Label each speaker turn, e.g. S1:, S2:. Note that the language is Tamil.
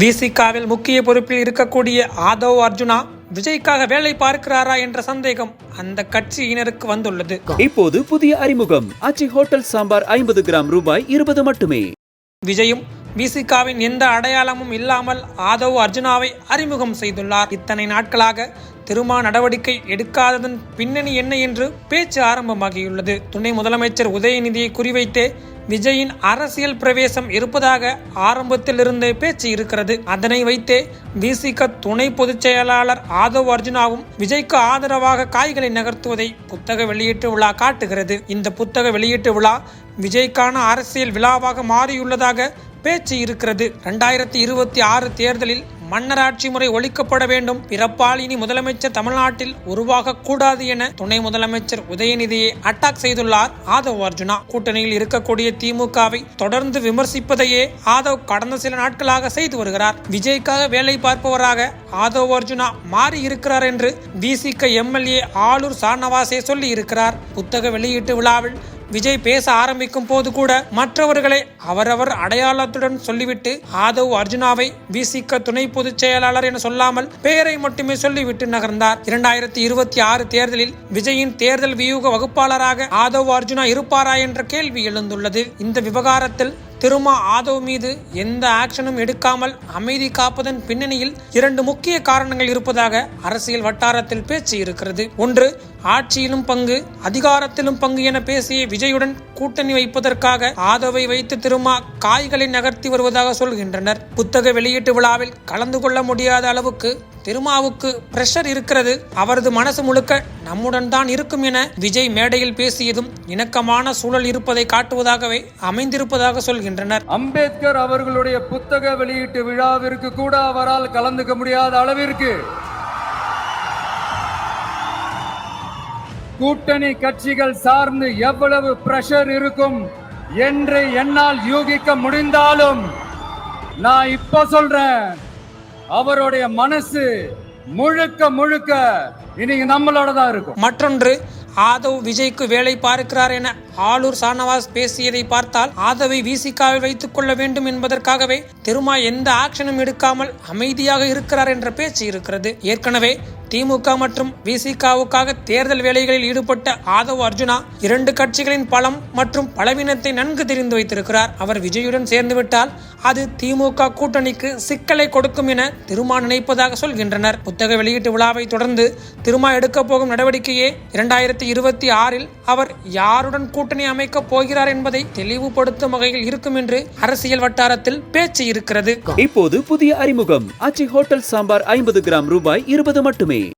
S1: விசிகாவில் முக்கிய பொறுப்பில் இருக்கக்கூடிய ஆதவ் அர்ஜுனா விஜய்க்காக வேலை பார்க்கிறாரா என்ற சந்தேகம் அந்த கட்சியினருக்கு வந்துள்ளது.
S2: இப்போது புதிய அறிமுகம். அச்சி ஹோட்டல் சாம்பார் ஐம்பது கிராம் ரூபாய் இருபது மட்டுமே.
S1: விஜயும் விசிகாவின் எந்த அடையாளமும் இல்லாமல் ஆதவ் அர்ஜுனாவை அறிமுகம் செய்துள்ளார். இத்தனை நாட்களாக திருமா நடவடிக்கை எடுக்காததன் பின்னணி என்ன என்று பேச்சு ஆரம்பமாகியுள்ளது. துணை முதலமைச்சர் உதயநிதியை குறிவைத்தே விஜயின் அரசியல் பிரவேசம் இருப்பதாக ஆரம்பத்தில் இருந்தே பேச்சு இருக்கிறது. அதனை வைத்தே விசிக துணை பொதுச் செயலாளர் ஆதவ் அர்ஜுனாவும் விஜய்க்கு ஆதரவாக காய்களை நகர்த்துவதை புத்தக வெளியீட்டு விழா காட்டுகிறது. இந்த புத்தக வெளியீட்டு விழா விஜய்க்கான அரசியல் விழாவாக மாறியுள்ளதாக பேச்சு இருக்கிறது. இரண்டாயிரத்தி இருபத்தி ஆறு தேர்தலில் மன்னராட்சி முறை ஒழிக்கப்பட வேண்டும். பிறப்பால் இனி முதலமைச்சர் தமிழ்நாட்டில் உருவாகக் கூடாது என துணை முதலமைச்சர் உதயநிதியை அட்டாக் செய்துள்ளார் ஆதவ் அர்ஜுனா. கூட்டணியில் இருக்கக்கூடிய திமுகவை தொடர்ந்து விமர்சிப்பதையே ஆதவ் கடந்த சில நாட்களாக செய்து வருகிறார். விஜய்க்காக வேலை பார்ப்பவராக ஆதவ் அர்ஜுனா மாறி இருக்கிறார் என்று விசிக எம்எல்ஏ ஆளூர் சானவாசே சொல்லி இருக்கிறார் புத்தக வெளியீட்டு விழாவில் விஜய் பேச ஆரம்பிக்கும் போது கூட மற்றவர்களை அவரவர் அடையாளத்துடன் சொல்லிவிட்டு ஆதவ் அர்ஜுனாவை விசிக்க துணை பொதுச் செயலாளர் என சொல்லாமல் பெயரை மட்டுமே சொல்லிவிட்டு நகர்ந்தார். இரண்டாயிரத்தி இருபத்தி ஆறு தேர்தலில் விஜயின் தேர்தல் வியூக வகுப்பாளராக ஆதவ் அர்ஜுனா இருப்பாரா என்ற கேள்வி எழுந்துள்ளது. இந்த விவகாரத்தில் திருமா ஆதவ் மீது எந்த ஆக்ஷனும் எடுக்காமல் அமைதி காப்பதன் பின்னணியில் இரண்டு முக்கிய காரணங்கள் இருப்பதாக அரசியல் வட்டாரத்தில் பேச்சு இருக்கிறது. ஒன்று ஆட்சியிலும் பங்கு அதிகாரத்திலும் பங்கு என பேசிய விஜயுடன் கூட்டணி வைப்பதற்காக ஆதவை வைத்து திருமா காய்களை நகர்த்தி வருவதாக சொல்கின்றனர். புத்தக வெளியீட்டு விழாவில் கலந்து கொள்ள முடியாத அளவுக்கு திருமாவுக்கு பிரஷர் இருக்கிறது. அவரது மனசு முழுக்க நம்முடன் தான் இருக்கும் என விஜய் மேடையில் பேசியதும் இணக்கமான சூழல் இருப்பதை காட்டுவதாகவே அமைந்திருப்பதாக சொல்கின்றனர்.
S3: அம்பேத்கர் அவர்களுடைய புத்தக வெளியீட்டு விழாவிற்கு கூட அவரால் கலந்துக்க முடியாத அளவிற்கு கூட்டணி கட்சிகள் சார்ந்து எவ்வளவு பிரஷர் இருக்கும் என்று என்னால் யூகிக்க முடிந்தாலும் நான் இப்ப சொல்றேன் அவருடைய மனசு முழுக்க முழுக்க இன்னைக்கு நம்மளோட தான் இருக்கும்.
S1: மற்றொன்று ஆதவ் விஜய்க்கு வேலை பார்க்கிறார் என ஆளூர் சானவாஸ் பேசியதை பார்த்தால் ஆதவை விசிகாவில் வைத்துக் கொள்ள வேண்டும் என்பதற்காகவே திருமா எந்த ஆக்ஷனும் எடுக்காமல் அமைதியாக இருக்கிறார் என்ற பேச்சு இருக்கிறது. ஏற்கனவே திமுக மற்றும் விசிகாவுக்காக தேர்தல் வேலைகளில் ஈடுபட்ட ஆதவ் அர்ஜுனா இரண்டு கட்சிகளின் பலம் மற்றும் பலவீனத்தை நன்கு தெரிந்து வைத்திருக்கிறார். அவர் விஜயுடன் சேர்ந்துவிட்டால் அது திமுக கூட்டணிக்கு சிக்கலை கொடுக்கும் என திருமா நினைப்பதாக சொல்கின்றனர். புத்தக வெளியீட்டு விழாவை தொடர்ந்து திருமா எடுக்கப் போகும் நடவடிக்கையே இரண்டாயிரத்தி இருபத்தி ஆறில் அவர் யாருடன் கூட்டணி அமைக்கப் போகிறார் என்பதை தெளிவுபடுத்தும் வகையில் இருக்கும் என்று அரசியல் வட்டாரத்தில் பேச்சு இருக்கிறது.
S2: இப்போது புதிய அறிமுகம். அச்சி ஹோட்டல் சாம்பார் ஐம்பது கிராம் ரூபாய் இருபது மட்டுமே.